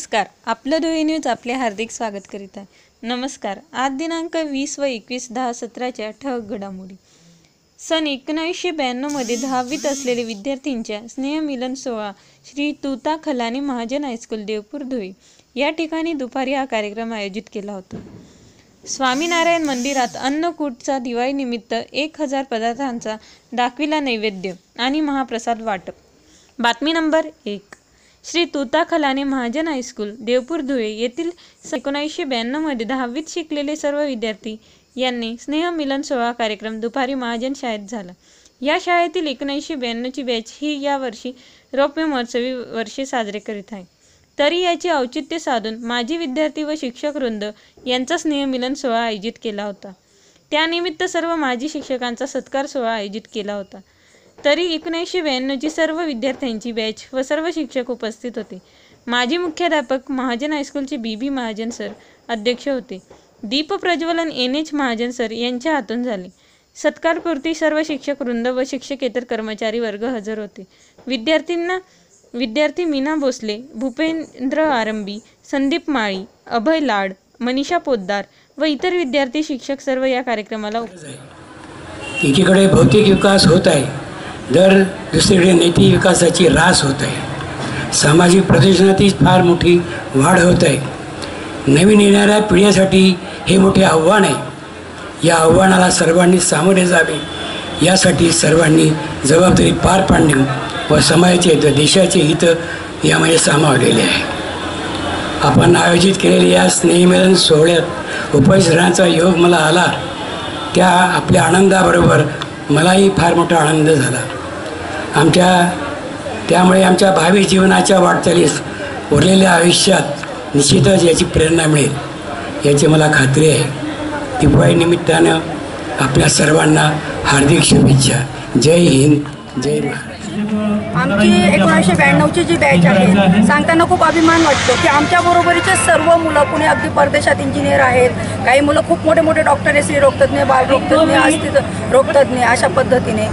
नमस्कार. आपलं डोळे न्यूज आपले हार्दिक स्वागत करीत आहे. नमस्कार. आज दिनांक वीस व एकवीस दहा सतराच्या ठळक घडामोडी. सन एकोणीसशे ब्याण्णवमध्ये दहावीत असलेले विद्यार्थ्यांच्या स्नेहमिलन सोहळा श्री तुता खलानी महाजन हायस्कूल देवपूर धुळे. या ठिकाणी दुपारी हा कार्यक्रम आयोजित केला होता. स्वामीनारायण मंदिरात अन्नकूटचा दिवाळीनिमित्त एक हजार पदार्थांचा दाखविला नैवेद्य आणि महाप्रसाद वाटप. बातमी नंबर एक. श्री तुता खलाने महाजन हायस्कूल देवपूर धुळे येथील एकोणीसशे ब्याण्णवमध्ये दहावीत शिकलेले सर्व विद्यार्थी यांनी स्नेहमिलन सोहळा कार्यक्रम दुपारी महाजन शाळेत झाला. या शाळेतील एकोणीसशे ब्याण्णवची बॅच ही यावर्षी रौप्य महोत्सवी वर्षे साजरे करीत आहे. तरी याचे औचित्य साधून माजी विद्यार्थी व शिक्षक वृंद यांचा स्नेहमिलन सोहळा आयोजित केला होता. त्यानिमित्त सर्व माजी शिक्षकांचा सत्कार सोहळा आयोजित केला होता. तरी एकोणीसशे ब्याण्णवची सर्व विद्यार्थ्यांची बॅच व सर्व शिक्षक उपस्थित होते. माजी मुख्याध्यापक महाजन हायस्कूलचे बी बी महाजन सर अध्यक्ष होते. दीप प्रज्वलन एन एच महाजन सर यांच्या हातून झाले. सत्कारपूर्ती सर्व शिक्षक वृंद व शिक्षकेतर कर्मचारी वर्ग हजर होते. विद्यार्थींना विद्यार्थी मीना भोसले भूपेंद्र आरंबी संदीप माळी अभय लाड मनीषा पोद्दार व इतर विद्यार्थी शिक्षक सर्व या कार्यक्रमाला एकीकडे भौतिक विकास होत आहे. दर दुसरीकडे नैतिक विकासाची रास होत आहे. सामाजिक प्रदर्शनातही फार मोठी वाढ होत आहे. नवीन येणाऱ्या पिढ्यासाठी हे मोठे आव्हान आहे. या आव्हानाला सर्वांनी सामोरे जावे. यासाठी सर्वांनी जबाबदारी पार पाडणे व समाजाचे हित देशाचे हित यामध्ये सामावलेले आहे. आपण आयोजित केलेल्या या स्नेहमिलन सोहळ्यात उपस्थित राहण्याचा योग मला आला. त्या आपल्या आनंदाबरोबर मलाही फार मोठा आनंद झाला. आमच्या त्यामुळे आमच्या भावी जीवनाच्या वाटचालीस उरलेल्या आयुष्यात निश्चितच याची प्रेरणा मिळेल. याची मला खात्री आहे. दिवाळीनिमित्तानं आपल्या सर्वांना हार्दिक शुभेच्छा. जय हिंद. जय आमची एकोणीसशे ब्याण्णवची जी बॅच आहे सांगताना खूप अभिमान वाटतो की आमच्या बरोबरीचे सर्व मुलं कुणी अगदी परदेशात इंजिनियर आहेत. काही मुलं खूप मोठे मोठे डॉक्टर आहे स्त्री रोगतज्ञ बाल रोगतज्ञ अस्थित रोगतज्ञ अशा पद्धतीने.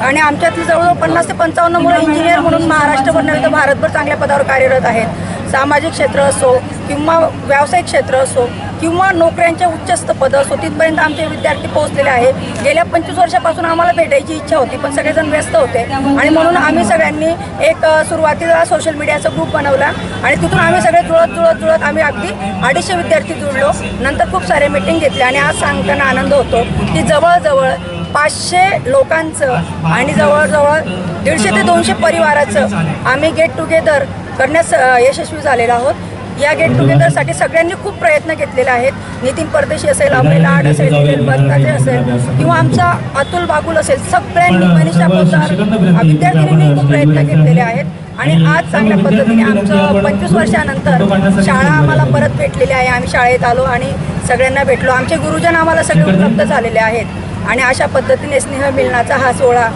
आणि आमच्यातली जवळजवळ पन्नास ते पंचावन्न मुलं इंजिनियर म्हणून महाराष्ट्रभर नव्हे तर भारतभर चांगल्या पदावर कार्यरत आहेत. सामाजिक क्षेत्र असो किंवा व्यावसायिक क्षेत्र असो किंवा नोकऱ्यांच्या उच्चस्त पदं असो तिथपर्यंत आमचे विद्यार्थी पोहोचलेले आहेत. गेल्या पंचवीस वर्षापासून आम्हाला भेटायची इच्छा होती पण सगळेजण व्यस्त होते. आणि म्हणून आम्ही सगळ्यांनी एक सुरुवातीला सोशल मीडियाचा ग्रुप बनवला आणि तिथून आम्ही सगळे जुळत जुळत जुळत आम्ही अगदी अडीचशे विद्यार्थी जुळलो. नंतर खूप सारे मीटिंग घेतले आणि आज सांगताना आनंद होतो की जवळजवळ पाचशे लोकांचं आणि जवळजवळ दीडशे ते दोनशे परिवाराचं आम्ही गेट टुगेदर करण्यास यशस्वी झालेलो आहोत. या गेट टुगेदरसाठी सगळ्यांनी खूप प्रयत्न घेतलेले आहेत. नितीन परदेशी असेल अभय लाड असेल बत्ताचे असेल किंवा आमचा अतुल बागुल असेल सगळ्यांनी मनीषा पोदार विद्यार्थिनींनी खूप प्रयत्न घेतलेले आहेत. आणि आज चांगल्या पद्धतीने आमचं पंचवीस वर्षानंतर शाळा आम्हाला परत भेटलेली आहे. आम्ही शाळेत आलो आणि सगळ्यांना भेटलो. आमचे गुरुजन आम्हाला सगळे उपलब्ध झालेले आहेत. आणि अशा पद्धतीने स्नेह मिलनाचा हा सोहळा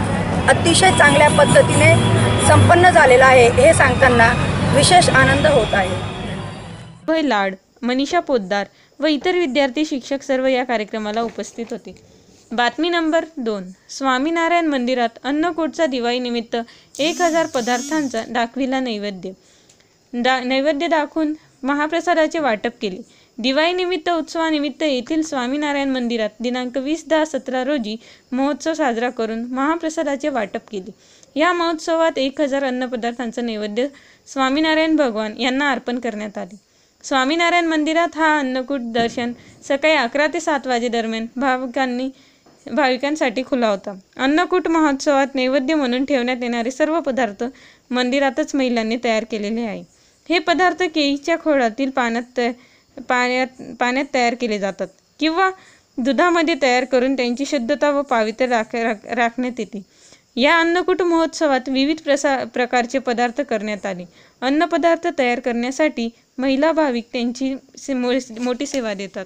अतिशय चांगल्या पद्धतीने संपन्न झालेला आहे हे सांगताना विशेष आनंद होत आहे. भय लाड मनीषा पोद्दार व इतर विद्यार्थी शिक्षक सर्व या कार्यक्रमाला उपस्थित होते. बातमी नंबर दोन स्वामीनारायण मंदिरात अन्नकूटचा दिवाळीनिमित्त एक हजार पदार्थांचा दाखविला नैवेद्य. दा नैवेद्य दाखवून महाप्रसादाचे वाटप केले. दिवाळीनिमित्त उत्सवानिमित्त येथील स्वामीनारायण मंदिरात दिनांक वीस दहा सतरा रोजी महोत्सव साजरा करून महाप्रसादाचे वाटप केले. या महोत्सवात एक हजार अन्नपदार्थांचं नैवेद्य स्वामीनारायण भगवान यांना अर्पण करण्यात आले. स्वामीनारायण मंदिरात हा अन्नकूट दर्शन सकाळी अकरा ते सात वाजेदरम्यान भाविकांनी भाविकांसाठी खुला होता. अन्नकूट महोत्सवात नैवेद्य म्हणून ठेवण्यात येणारे सर्व पदार्थ मंदिरातच महिलांनी तयार केलेले आहे. हे पदार्थ केळीच्या खोडातील पाण्यात पाण्यात पाण्यात तयार केले जातात किंवा दुधामध्ये तयार करून त्यांची शुद्धता व पावित्र्य राख राख- राखण्यात येते. या अन्नकूट महोत्सवात विविध प्रसा प्रकारचे पदार्थ करण्यात आले. अन्नपदार्थ तयार करण्यासाठी महिला भाविक त्यांची से- मोठी सेवा देतात.